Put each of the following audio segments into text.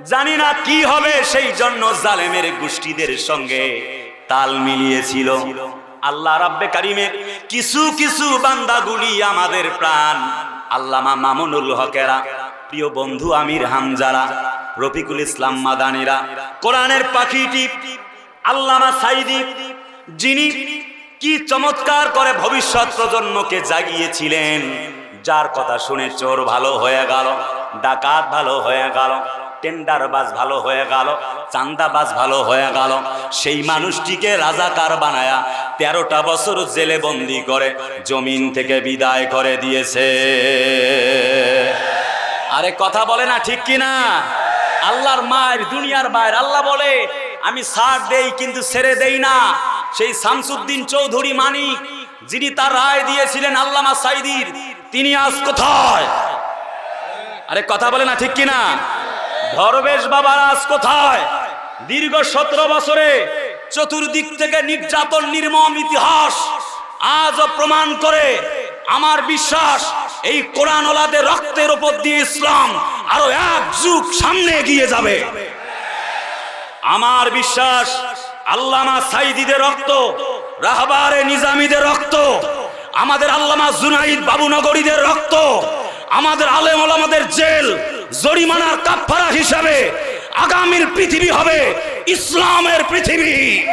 জানি না কি হবে, সেই জন্য জালেমের গোষ্ঠীদের সঙ্গে তাল মিলিয়েছিল। আল্লাহ রাব্বে কারিমের কিছু কিছু বান্দাগুলি আমাদের প্রাণ। আল্লামা মামুনুল হকেরা, প্রিয় বন্ধু আমির হামজারা, রফিকুল ইসলাম মাদানিরা, কোরআনের পাখিটি আল্লামা সাইদি, যিনি কি চমৎকার করে ভবিষ্যৎ প্রজন্মকে জাগিয়েছিলেন, যার কথা শুনে চোর ভালো হয়ে গেল, ডাকাত ভালো হয়ে গেল। টেন্ডার বাজ ভালো হয়ে গেল, চান্দাবাজ ভালো হয়ে গেল। সেই মানুষটিকে রাজাকার বানায়া তেরোটা বছর জেলে বন্দি করে, জমিন থেকে বিদায় করে দিয়েছে। আরে কথা বলে না ঠিক কি না আল্লাহর মায়ের, দুনিয়ার মায়ের। আল্লাহ বলে, আমি সার দেই কিন্তু ছেড়ে দেই না। সেই শামসুদ্দিন চৌধুরী মানিক, যিনি তার রায় দিয়েছিলেন আল্লামা সাইদির, তিনি আজ কোথায়? আরে কথা বলে না ঠিক কি না ধরবেশ বাবার আজ কোথায়? দীর্ঘ সতেরো বছরে চতুর্দিক থেকে নির্যাতন, নির্মম ইতিহাস আজও প্রমাণ করে আমার বিশ্বাস, এই কোরআন ওলাদের রক্তের উপর দিয়ে ইসলাম আরও এক যুগ সামনে এগিয়ে যাবে। আমার বিশ্বাস, আল্লামা সাইদিদের রক্ত, রাহবারে নিজামীদের রক্ত, আমাদের আল্লামা জুনাইদ বাবুনগরীদের রক্ত, আমাদের আলেম ওলামাদের জেল জরিমানার কাফারা হিসাবে আগামীর পৃথিবী হবে ইসলামের পৃথিবী।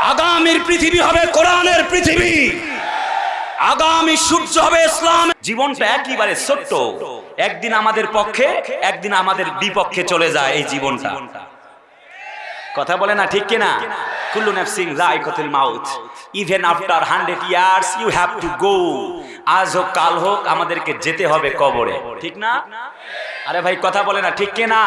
আগামীর পৃথিবী হবে কোরআনের পৃথিবী। আগামী সূর্য হবে ইসলাম। জীবনটা একেবারে ছোট্ট। একদিন আমাদের পক্ষে, একদিন আমাদের বিপক্ষে চলে যায় এই জীবনটা। কথা বলে না ঠিক কিনা? কুল্লু নাফসিং যায়কাতুল মাউত। Even after 100 years you have to go আজ হোক, কাল হোক, আমাদেরকে যেতে হবে কবরে। ঠিক না? আরে ভাই, কথা বলে না, ঠিক না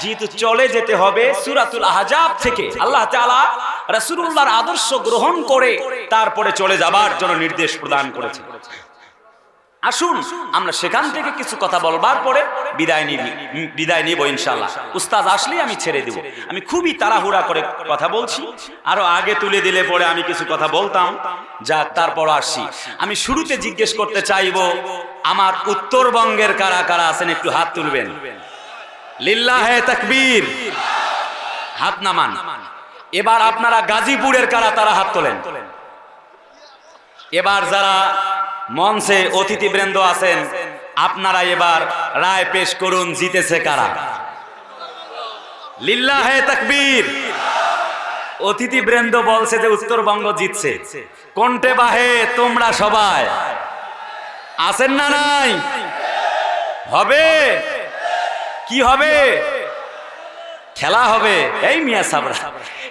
যেহেতু চলে যেতে হবে সুরাতুল আহজাব থেকে। আল্লাহ তাআলা রাসূলুল্লাহর আদর্শ গ্রহণ করে তারপরে চলে যাবার জন্য নির্দেশ প্রদান করেছে আসুন, আমরা সেখান থেকে কিছু কথা বলবার পরে বিদায় নিবি। বিদায় নিব ইনশাল্লাহ উস্তাদ আসলেই আমি ছেড়ে দিব। আমি খুবই তাড়াহুড়া করে কথা বলছি। আরও আগে তুলে দিলে পরে আমি কিছু কথা বলতাম। যা তারপর আসছি। আমি শুরুতে জিজ্ঞেস করতে চাইব, আমার উত্তরবঙ্গের কারা কারা আছেন? একটু হাত তুলবেন। লিল্লাহে তাকবীর। হাত নামান। এবার আপনারা গাজীপুরের কারা তারা হাত তোলেন? এবার যারা মঞ্চে অতিথিবৃন্দ আছেন, আপনারা এবার রায় পেশ করুন, জিতেছে কারা? লিল্লাহে তাকবীর। অতিথিবৃন্দ বলছে যে উত্তরবঙ্গ জিতছে। কোনটে বাহে তোমরা সবাই। আছেন না নাই? হবে? কি হবে? খেলা হবে? এই মিয়া সাবরা।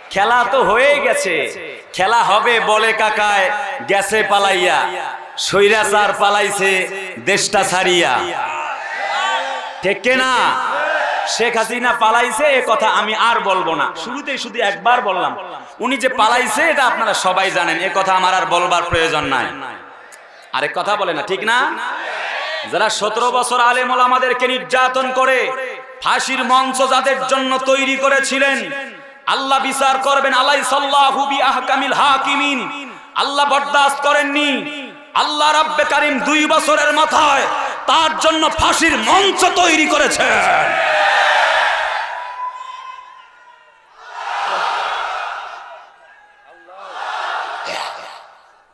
খেলা তো হয়ে গেছে। খেলা হবে বলে কাকায়, গেছে পালাইয়া। সৈরাচার পালাইছে দেশটা ছাড়িয়া। ঠিক না? শেখ হাসিনা পালাইছে এ কথা আমি আর বলব না। শুরুতেই শুধু একবার বললাম। উনি যে পালাইছে এটা আপনারা সবাই জানেন। এ কথা আমার আর বলবার প্রয়োজন নাই। আরেক কথা বলে না ঠিক না? যারা সতেরো বছর আলেমল আমাদেরকে নির্যাতন করে ফাঁসির মঞ্চ যাদের জন্য তৈরি করেছিলেন আল্লাহ বিচার করবেন আলাই সাল্লাহু আহকামিল হাকিমিন। আল্লাহ বরদাস্ত করেননি। আল্লাহ রাব্বে কারিম দুই বছরের মাথায় তার জন্য ফাঁসির মঞ্চ তৈরি করেছেন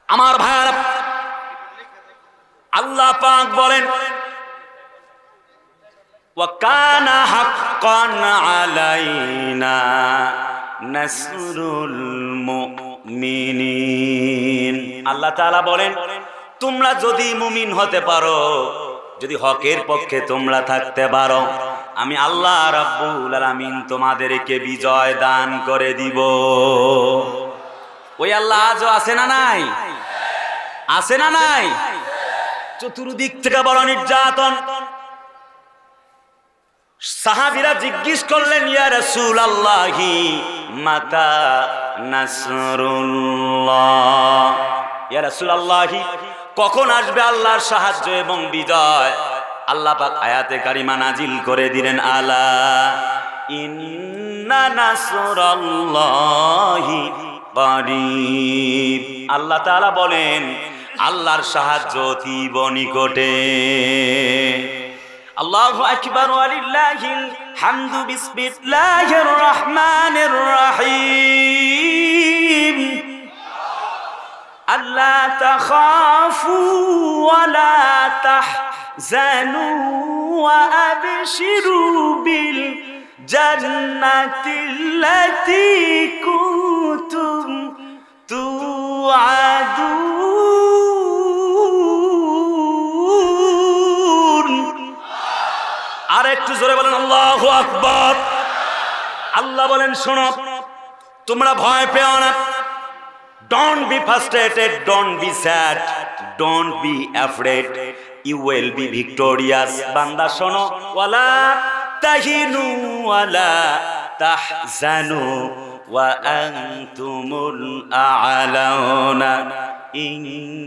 আমার ভাইয়ারা আল্লাহ পাক বলেন وكان حقا علينا نصر المؤمنين আল্লাহ তাআলা বলেন, তোমরা যদি মুমিন হতে পারো, যদি হকের পক্ষে তোমরা থাকতে পারো, আমি আল্লাহ রাব্বুল আলামিন তোমাদেরকে বিজয় দান করে দিব। ওই আল্লাহ আজও আছে না নাই? আছে না নাই? চতুর্দিক থেকে বড় নির্যাতন। সাহাবিরা জিজ্ঞেস করলেন, ইয়া রাসূল আল্লাহি মাতা নাসরুল্লাহ। কখন আসবে আল্লাহর সাহায্য এবং বিজয়? আল্লাহ আয়াতে কারিমা নাজিল করে দিলেন, আলা ইন্না আল্লাহ বলেন, আল্লাহর সাহায্য অতীব নিকটে আল্লাহু আকবার ওয়ালিল্লাহিল হামদু বিসমিল্লাহির রহমানির রহিম আল্লাহ তাখাফু ওয়ালা তাহজানু ওয়া আবশিরু বিল জান্নাতিল্লাতী কুনতুম তুআদুন একটু জোরে বলেন আল্লাহু আকবার আল্লাহ বলেন শোনো তোমরা ভয় পেও না Don't be frustrated, don't be sad, don't be afraid. You will be victorious. বান্দা শোনো ওয়ালা তাহিনু ওয়ালা তাহজানু ওয়া আনতুমুল আ'লাউনা ইন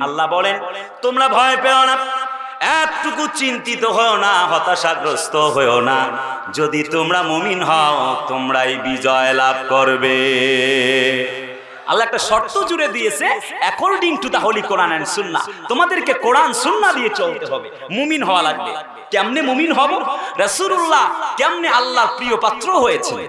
আল্লাহ বলেন, তোমরা ভয় পেও না, এতটুকু চিন্তিত হও না, হতাশাগ্রস্ত হও না। যদি তোমরা মুমিন হও, তোমরাই বিজয় লাভ করবে। আল্লাহ একটা শর্ত জুড়ে দিয়েছে according to the holy Quran and Sunnah তোমাদেরকে কোরআন সুন্নাহ দিয়ে চলতে হবে। মুমিন হওয়া লাগবে। কেমনে মুমিন হব? রাসূলুল্লাহ কেমনে আল্লাহর প্রিয় পাত্র হয়েছে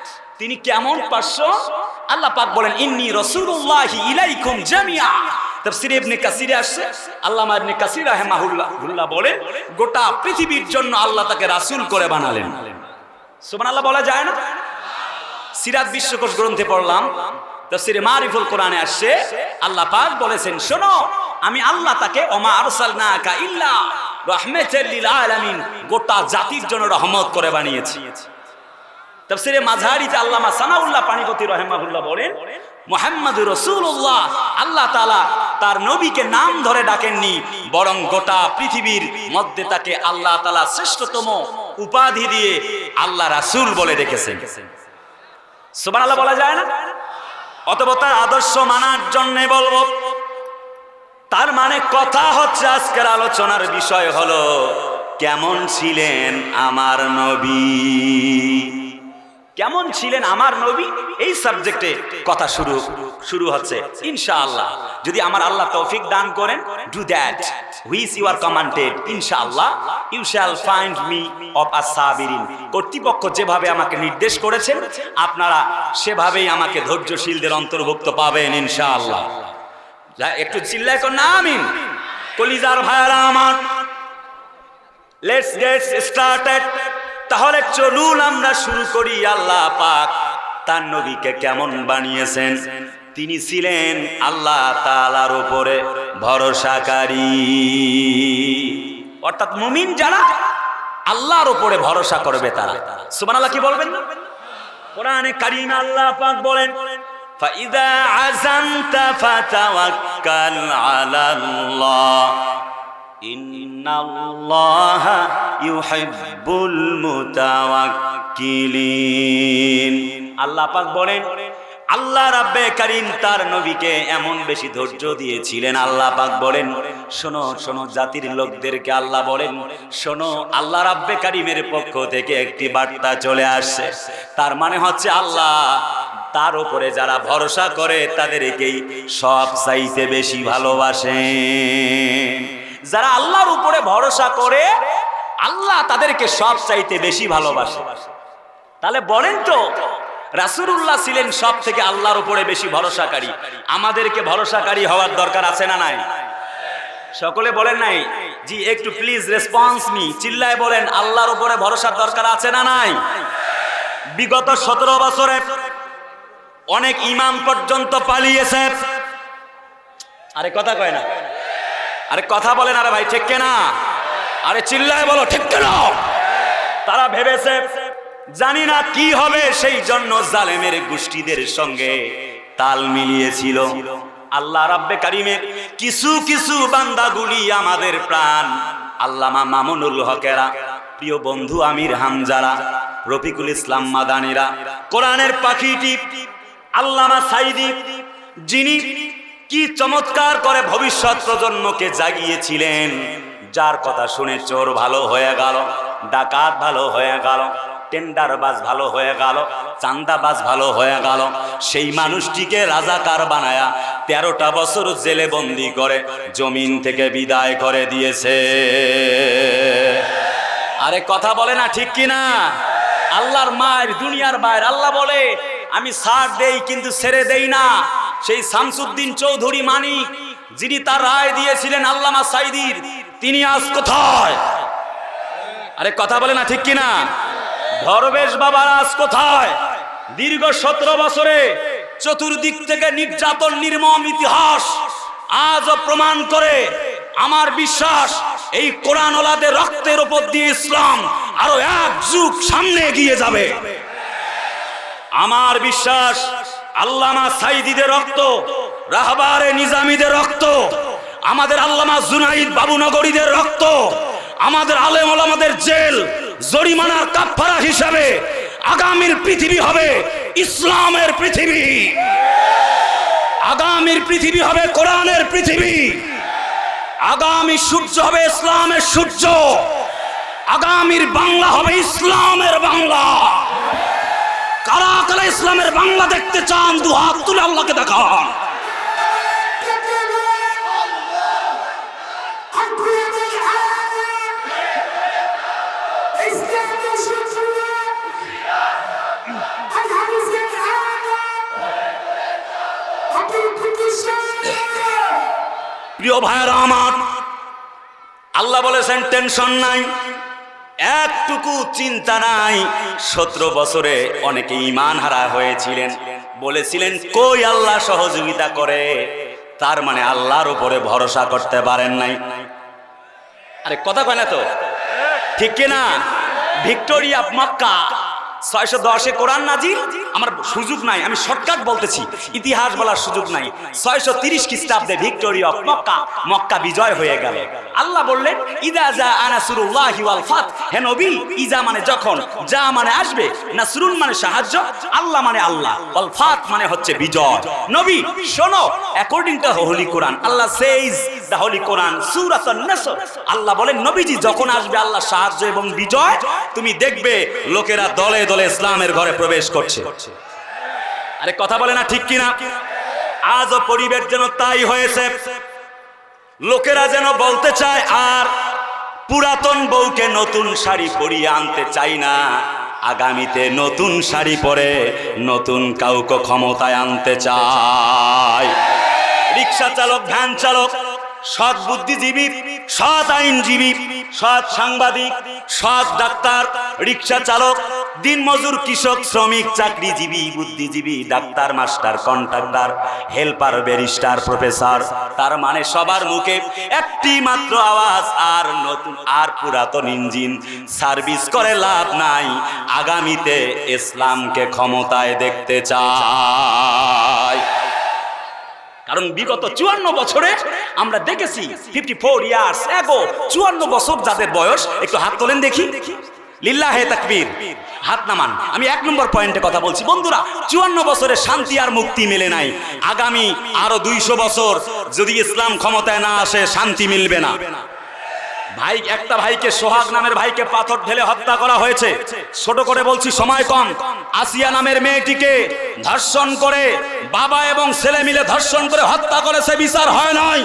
তিনি কেমন পার্শ্ব? আল্লাহ পাক বলেন, ইন্নি রসুল্লাহি ইলাইকুম জামিয়া কাসিরে আসছে। বলেন, গোটা পৃথিবীর জন্য আল্লাহ তাকে রাসূল করে বানালেন। বলা যায় না? বিশ্বকোষ গ্রন্থে পড়লাম মারিফুল কোরআনে আসছে, আল্লাহ পাক বলেছেন, শোনো, আমি আল্লাহ তাকে গোটা জাতির জন্য রহমত করে বানিয়েছি। তাফসিরে মাঝহারিতে আল্লামা সানাউল্লাহ পানিপতি রহমাহুল্লাহ বলেন মোহাম্মদ রসুল্লাহ আল্লাহ তালা তার নবীকে নাম ধরে ডাকেননি, বরং গোটা পৃথিবীর মধ্যে তাকে আল্লাহ তালা শ্রেষ্ঠতম উপাধি দিয়ে আল্লাহ রাসূল বলে রেখেছেন সুবান আল্লাহ বলা যায় না? অতএব তার আদর্শ মানার জন্য বলব, তার মানে কথা হচ্ছে আজকের আলোচনার বিষয় হলো, কেমন ছিলেন আমার নবী? কেমন ছিলেন আমার নবী? এই সাবজেক্টে কথা শুরু শুরু হচ্ছে। ইনশাআল্লাহ। যদি আমার আল্লাহ তৌফিক দান করেন do that which you are commanded ইনশাআল্লাহ। You shall find me of a Saverin কর্তৃপক্ষ যেভাবে আমাকে নির্দেশ করেছেন, আপনারা সেভাবেই আমাকে ধৈর্যশীলদের অন্তর্ভুক্ত পাবেন, ইনশাআল্লাহ। একটু চিল্লায় কর না, আমিন। কলিজার ভাইয়ারা আমার লেটস গেট স্টার্টেড তাহলে চলুন আমরা শুরু করি আল্লাহ পাক তার নবীকে কেমন বানিয়েছেন তিনি ছিলেন আল্লাহ তাআলার উপরে ভরসাকারী অর্থাৎ মুমিন যারা আল্লাহর উপরে ভরসা করবে তারা সুবহানাল্লাহ কি বলবেন না কোরআনে কারিম আল্লাহ পাক বলেন فإذا عزمت فتوكل على الله إن الله ইউহিব্বুল মুতাওয়াক্কিলিন। আল্লাহ পাক বলেন, আল্লাহ রাব্বে করিম তার নবীকে এমন বেশি ধৈর্য দিয়েছিলেন। আল্লাহ পাক বলেন, শোনো শোনো জাতির লোকদেরকে আল্লাহ বলেন, শোনো, আল্লাহ রাব্বে করিমের পক্ষ থেকে একটি বার্তা চলে আসছে। তার মানে হচ্ছে আল্লাহ তার উপরে যারা ভরসা করে তাদেরকেই সব চাইতে বেশি ভালোবাসে যারা আল্লাহর উপরে ভরসা করে আল্লাহ তাদেরকে সব চাইতে বেশি ভালোবাসে। তাহলে বলেন তো, রাসূলুল্লাহ ছিলেন সব থেকে আল্লাহর উপরে বেশি ভরসাকারী। আমাদেরকে ভরসাকারী হওয়ার দরকার আছে না নাই? সকলে বলেন নাই? জি, একটু প্লিজ রেসপন্স মি চিল্লায় বলেন, আল্লাহর উপরে ভরসার দরকার আছে না নাই? বিগত সতেরো বছরে অনেক ইমাম পর্যন্ত পালিয়েছে। আরে কথা কয় না। আরে কথা বলেন, আরে ভাই, ঠিক কেনা? আরে চিল্লায় বলো, ঠিক কেনা? তারা ভেবেছে, জানি না কি হবে সেই জন্য জালেমের গোষ্ঠীদের সঙ্গে তাল মিলিয়েছিল। আল্লাহ রাব্বে কারিমের কিছু কিছু বান্দাগুলি আমাদের প্রাণ। আল্লামা মামুনুল হকেরা, প্রিয় বন্ধু আমির হামজারা, রফিকুল ইসলাম মাদানিরা, কোরআনের পাখিটি আল্লামা সাইদি, যিনি কি চমৎকার করে ভবিষ্যৎ প্রজন্মকে জাগিয়েছিলেন। যার কথা শুনে চোর ভালো হয়ে গেল, ডাকাত ভালো হয়ে গেল টেন্ডার বাজ ভালো হয়ে গেল চান্দাবাজ ভালো হয়ে গেল, সেই মানুষটিকে রাজাকার বানায়া তেরোটা বছর জেলে বন্দি করে জমিন থেকে বিদায় করে দিয়েছে। আরে কথা বলে না ঠিক কি না আল্লাহর মায়ের, দুনিয়ার মায়ের, আল্লাহ বলে, আমি সার দেই কিন্তু ছেড়ে দেই না। সেই শামসুদ্দিন চৌধুরী মানিক, যিনি তার রায় দিয়েছিলেন আল্লামা সাইদির তিনি আজ কোথায়? আরে কথা বলে না, ঠিক কি না ধরবেশ বাবার আজ কোথায়? দীর্ঘ সতেরো বছরে চতুর্দিক থেকে নির্যাতন, নির্মম ইতিহাস আজও প্রমাণ করে আমার বিশ্বাস, এই কোরআন ওলাদের রক্তের উপর দিয়ে ইসলাম আরও এক যুগ সামনে এগিয়ে যাবে। আমার বিশ্বাস, আল্লামা সাইদিদের রক্ত, রাহবারে নিজামীদের রক্ত আমাদের আল্লামা জুনাইদ বাবুনগরীদের রক্ত, আমাদের আলেম ওলামাদের জেল, জরিমানার কাফারা হিসাবে আগামীর পৃথিবী হবে ইসলামের পৃথিবী। আগামীর পৃথিবী হবে কোরআনের পৃথিবী। আগামী সূর্য হবে ইসলামের সূর্য। আগামীর বাংলা হবে ইসলামের বাংলা। কারা কারা ইসলামের বাংলা দেখতে চান, দু হাত তুলে আল্লাহকে দেখান। প্রিয় ভাইয়েরা আমার, আল্লাহ বলেছেন, টেনশন নাই, একটুকু চিন্তা নাই। সতেরো বছরে অনেকে ইমান হারা হয়েছিলেন। বলেছিলেন, কই আল্লাহ সহযোগিতা করে? তার মানে আল্লাহর উপরে ভরসা করতে পারেন নাই। আরে, কথা কয় না তো? ঠিক কিনা? Victory, Mecca. ছয়শো দশে কোরআন নাজিল? আমার সুযোগ নাই, আমি শর্টকাট বলতেছি। ইতিহাস বলার সুযোগ নাই। ছয়শো তিরিশ খ্রিস্টাব্দে ভিক্টোরিয়া অফ মক্কা মক্কা বিজয় হয়ে গেল। আল্লাহ বললেন, ইদা যা আনাসুরুল্লাহ ফাত হে ইজা মানে যখন, যা মানে আসবে না নাসরুন মানে সাহায্য, আল্লাহ মানে আল্লাহ, ওয়াল ফাত মানে হচ্ছে বিজয়। নবী, শোনো according to holy Quran Allah says the holy Quran সূরাতুন নাসর। আল্লাহ বলেন, নবীজি, যখন আসবে, আল্লাহ সাহায্য এবং বিজয়, তুমি দেখবে, লোকেরা দলে দলে ইসলামের ঘরে প্রবেশ করছে। আরে কথা বলে না, ঠিক কিনা? আজও পরিবেশ যেন তাই হয়েছে। লোকেরা যেন বলতে চায়, আর পুরাতন বউকে নতুন শাড়ি পরিয়ে আনতে চাই না। আগামীতে নতুন শাড়ি পরে নতুন কাউকে ক্ষমতায় আনতে চায় রিক্সা চালক, ভ্যান চালক, সৎ বুদ্ধিজীবী, সৎ আইনজীবী, সৎ সাংবাদিক, সৎ ডাক্তার, রিক্সা চালক দিনমজুর কৃষক, শ্রমিক, চাকরিজীবী, বুদ্ধিজীবী, doctor, master, contractor, helper, barrister, professor, তার মানে সবার মুখে একটি মাত্র আওয়াজ, আর নতুন, আর পুরাতন ইঞ্জিন। সার্ভিস করে লাভ নাই। আগামীতে ইসলামকে ক্ষমতায় দেখতে চায় কারণ বিগত চুয়ান্ন বছরে আমরা দেখেছি ফিফটি ফোর ইয়ার্স এগো চুয়ান্ন বছর যাদের বয়স, একটু হাত তোলেন দেখি দেখি। লিল্লাহে তাকবীর। হাত নামান। আমি এক নম্বর পয়েন্টে কথা বলছি। বন্ধুরা, চুয়ান্ন বছরে শান্তি আর মুক্তি মেলে নাই। আগামী আরও দুইশো বছর যদি ইসলাম ক্ষমতায় না আসে, শান্তি মিলবে না। ভাই, একটা ভাইকে সোহাগ নামের ভাইকে পাথর ঢেলে হত্যা করা হয়েছে। ছোট করে বলছি, সময় কম। আসিয়া নামের মেয়েটিকে ধর্ষণ করে বাবা এবং ছেলে মিলে ধর্ষণ করে হত্যা করেছে, বিচার হয় নাই।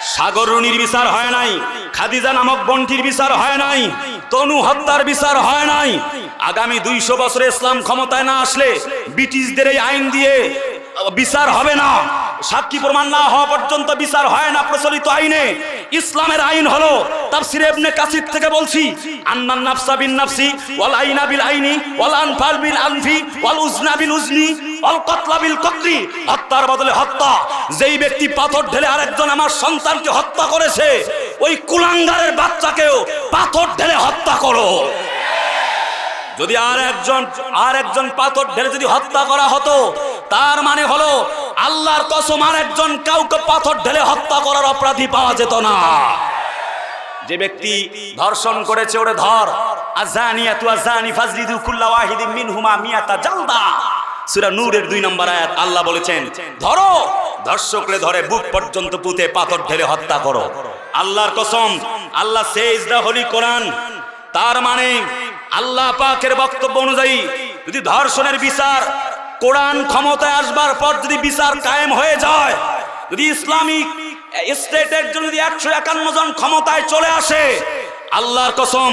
সাগর বিচার হয় নাই, খাদিজা নামক বন্টির বিচার হয় নাই, তনু হত্যার বিচার হয় নাই। আগামী দুইশো বছরে ইসলাম ক্ষমতায় না আসলে ব্রিটিশদের এই আইন দিয়ে বিচার হবে না। সাক্ষী প্রমাণ না হওয়া পর্যন্ত বিচার হয় না প্রচলিত আইনে। ইসলামের আইন হলো তার ইবনে কাসির থেকে বলছি, আন্নান নাফসা বিন নাফসি, ওয়াল আইনা বিল আইনি, ওয়াল আনফাল বিল আনফি, ওয়াল উজনা বিল উজনি, ওয়াল কতলা বিল কতলি। হত্যার বদলে হত্যা। যেই ব্যক্তি পাথর ঢেলে আরেকজন আমার সন্তানকে হত্যা করেছে, ওই কুলাঙ্গারের বাচ্চাকেও পাথর ঢেলে হত্যা করো। যদি আর একজন আর একজন পাথর ঢেলে যদি হত্যা করা হতো, তার মানে হলো আল্লাহর কসম আর একজন কাউকে পাথর ঢেলে হত্যা করার অপরাধী পাওয়া যেত না। যে ব্যক্তি ধর্ষণ করেছে ওরে ধর আজানিয়া তু আজানি ফাজলিদু কুল্লা ওয়াহিদিন মিনহুমা মিয়াতা জালদা। সূরা নূরের দুই নম্বর আয়াত আল্লাহ বলেছেন, ধরো, ধর্ষকরে ধরে বুক পর্যন্ত পুঁতে পাথর ঢেলে হত্যা করো। আল্লাহর কসম, আল্লাহ সেজ দা হোলি কোরআন, তার মানে আল্লাহ পাকের বক্তব্য অনুযায়ী যদি ধর্ষণের বিচার কোরআন ক্ষমতায় আসবার পর যদি বিচার কায়েম হয়ে যায়, যদি ইসলামিক স্টেটের জন্য যদি একশো একান্ন জন ক্ষমতায় চলে আসে, আল্লাহর কসম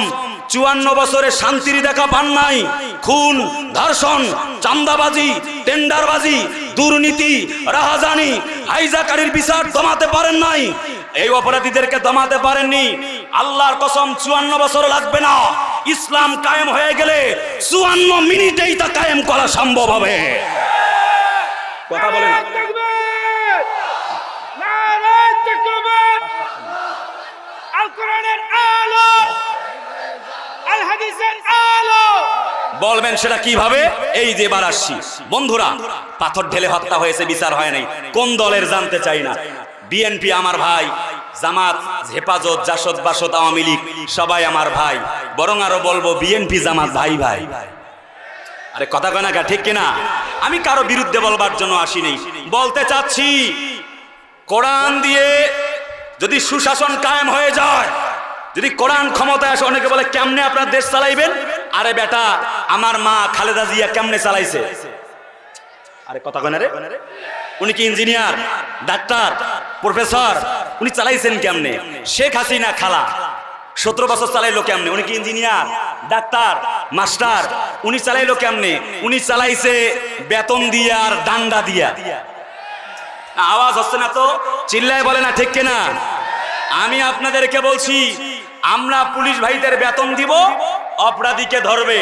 চুয়ান্ন বছরে শান্তির দেখা পান নাই। খুন, ধর্ষণ চান্দাবাজি টেন্ডারবাজি, দুর্নীতি, রাহাজানি, হাইজাকারীর বিচার দমাতে পারেন নাই। এই অপরাধীদেরকে দমাতে পারেননি। আল্লাহর কসম চুয়ান্ন বছর লাগবে না। ইসলাম কায়েম হয়ে গেলে চুয়ান্ন মিনিটেই তা কায়েম করা সম্ভব হবে। কথা বলবেন সেটা কীভাবে? এই যে এবার আসছি। বন্ধুরা, পাথর ঢেলে হত্যা হয়েছে, বিচার হয় নাই। কোন দলের জানতে চাই না। বিএনপি আমার ভাই, জামাত, হেফাজত, জাসদ, বাসদ, আওয়ামী লীগ, সবাই আমার ভাই। বরং আরও বলব বিএনপি জামাত ভাই ভাই। আরে কথা কয় না ঠিক কিনা? আমি কারও বিরুদ্ধে বলবার জন্য আসিনি বলতে চাচ্ছি, কোরআন দিয়ে যদি সুশাসন কায়েম হয়ে যায়, যদি কোরআন ক্ষমতায় আসে, অনেকে বলে, কেমনে আপনার দেশ চালাইবেন? আরে বেটা, আমার মা খালেদা জিয়া কেমনে চালাইছে? আরে কথা কয় না রে? উনি কি ইঞ্জিনিয়ার? ডাক্তার? প্রফেসর? উনি চালাইছেন কেমনে? শেখ হাসিনা খালা। সতেরো বছর চালাইলো কেমনে? উনি কি ইঞ্জিনিয়ার? ডাক্তার? মাস্টার? উনি চালাইলো কেমনে? উনি চালাইছে বেতন দিয়া আর ডান্ডা দিয়া। আওয়াজ হচ্ছে না তো? চিল্লায় বলে না, ঠিক কিনা? আমি আপনাদেরকে বলছি, আমরা পুলিশ ভাইদের বেতন দিব, অপরাধীকে ধরবে।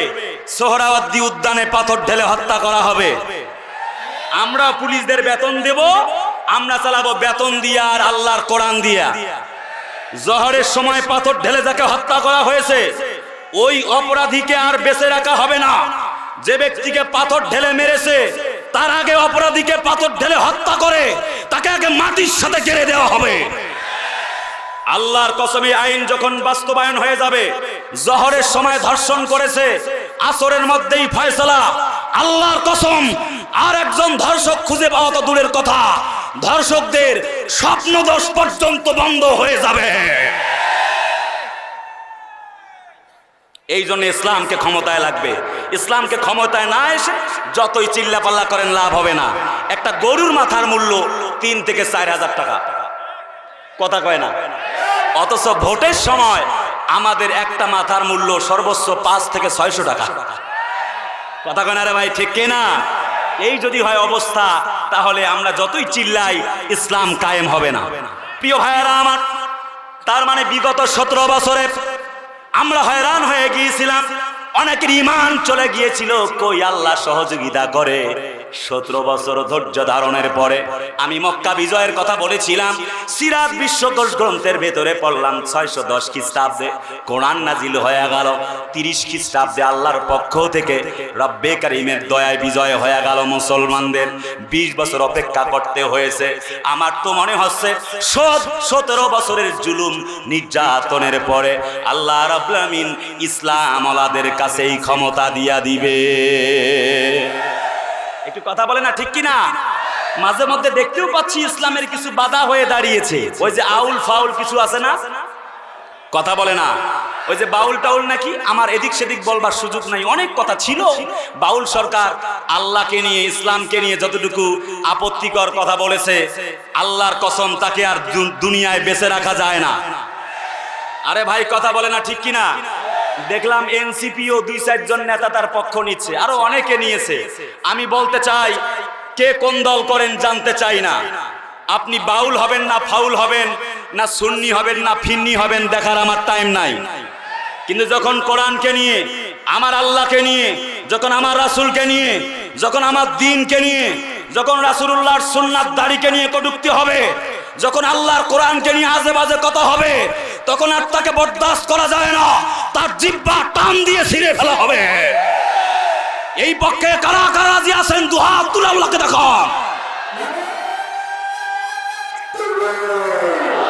সোহরাওয়ার্দী উদ্যানে পাথর ঢেলে হত্যা করা হবে। আমরা পুলিশদের বেতন দেব, আমরা চালাবো বেতন দিয়া আর আল্লাহর কোরআন দিয়া। জহরের সময় পাথর ঢেলে যাকে হত্যা করা হয়েছে, ওই অপরাধীকে আর বেঁচে রাখা হবে না। যে ব্যক্তিকে পাথর ঢেলে মেরেছে, তার আগে অপরাধীকে পাথর ঢেলে হত্যা করে, তাকে আগে মাটির সাথে কেড়ে দেওয়া হবে। আল্লাহর কসমে আইন যখন বাস্তবায়ন হয়ে যাবে, জহরের সময় ধর্ষণ করেছে, আসরের মধ্যেই ফয়সালা। আল্লাহর কসম আর একজন ধর্ষক খুঁজে পাওয়া তো দূরের কথা। ধর্ষকদের স্বপ্নদোষ পর্যন্ত বন্ধ হয়ে যাবে। এই জন্য ইসলামকে ক্ষমতায় লাগবে। ইসলামকে ক্ষমতায় না এসে যতই চিল্লাপাল্লা করেন, লাভ হবে না। একটা গরুর মাথার মূল্য তিন থেকে চার হাজার টাকা। কথা কয় না? অথচ ভোটের সময় আমাদের একটা মাথার মূল্য সর্বোচ্চ পাঁচ থেকে ছয়শো টাকা। কথা কয় না রে ভাই, ঠিক না এই যদি হয় অবস্থা, তাহলে আমরা যতই চিল্লাই, ইসলাম কায়েম হবে না। প্রিয় ভাইয়েরা আমার, তার মানে বিগত সতেরো বছরে আমরা হয়রান হয়ে গিয়েছিলাম। অনেকের ইমান চলে গিয়েছিল, কই আল্লাহ সহযোগিতা করে। সতেরো বছর ধৈর্য ধারণের পরে আমি মক্কা বিজয়ের কথা বলেছিলাম। সিরাত বিশ্বকোষ গ্রন্থের ভেতরে পড়লাম ছয়শো দশ খ্রিস্টাব্দে। কোরআন নাজিল হয়ে গেল। তিরিশ খ্রিস্টাব্দে আল্লাহর পক্ষ থেকে রব্বে কারিমের দয়ায় বিজয় হয়ে গেল মুসলমানদের। বিশ বছর অপেক্ষা করতে হয়েছে। আমার তো মনে হচ্ছে সতেরো বছরের জুলুম নির্যাতনের পরে আল্লাহ রবলামিন ইসলাম আলাদের কাছেই ক্ষমতা দিয়া দিবে। কথা বলে না, ঠিক কি না মাঝে মধ্যে দেখতেও পাচ্ছি ইসলামের কিছু বাধা হয়ে দাঁড়িয়েছে। ওই যে আউল ফাউল কিছু আছে না? কথা বলে না। ওই যে বাউল টাউল নাকি? আমার এদিক সেদিক বলবার সুযোগ নাই। অনেক কথা ছিল। বাউল সরকার আল্লাহকে নিয়ে, ইসলামকে নিয়ে যতটুকু আপত্তিকর কথা বলেছে, আল্লাহর কসম তাকে আর দুনিয়ায় বেঁচে রাখা যায় না। আরে ভাই, কথা বলে না, ঠিক কিনা? দেখলাম এনসিপি ও দুই চারজন নেতা তার পক্ষ নিচ্ছে, আরও অনেকে নিয়েছে। আমি বলতে চাই, কে কোন দল করেন জানতে চাই না। আপনি বাউল হবেন না ফাউল হবেন, না সুন্নি হবেন, না ফিন্নি হবেন, দেখার আমার টাইম নাই। কিন্তু যখন কোরআনকে নিয়ে, আমার আল্লাহকে নিয়ে, যখন আমার রাসূলকে নিয়ে, যখন আমার দিনকে নিয়ে, যখন রাসূলুল্লাহর সুন্নাত দাড়িকে নিয়ে কটুক্তি হবে যখন আল্লাহর কোরআনকে নিয়ে আজে বাজে কথা হবে, তখন আর তাকে বরদাস্ত করা যায় না। তার জিব্বা টান দিয়ে ছিঁড়ে ফেলা হবে। এই পক্ষে কারা কারা যে আছেন দুহাত তুলে আল্লাহকে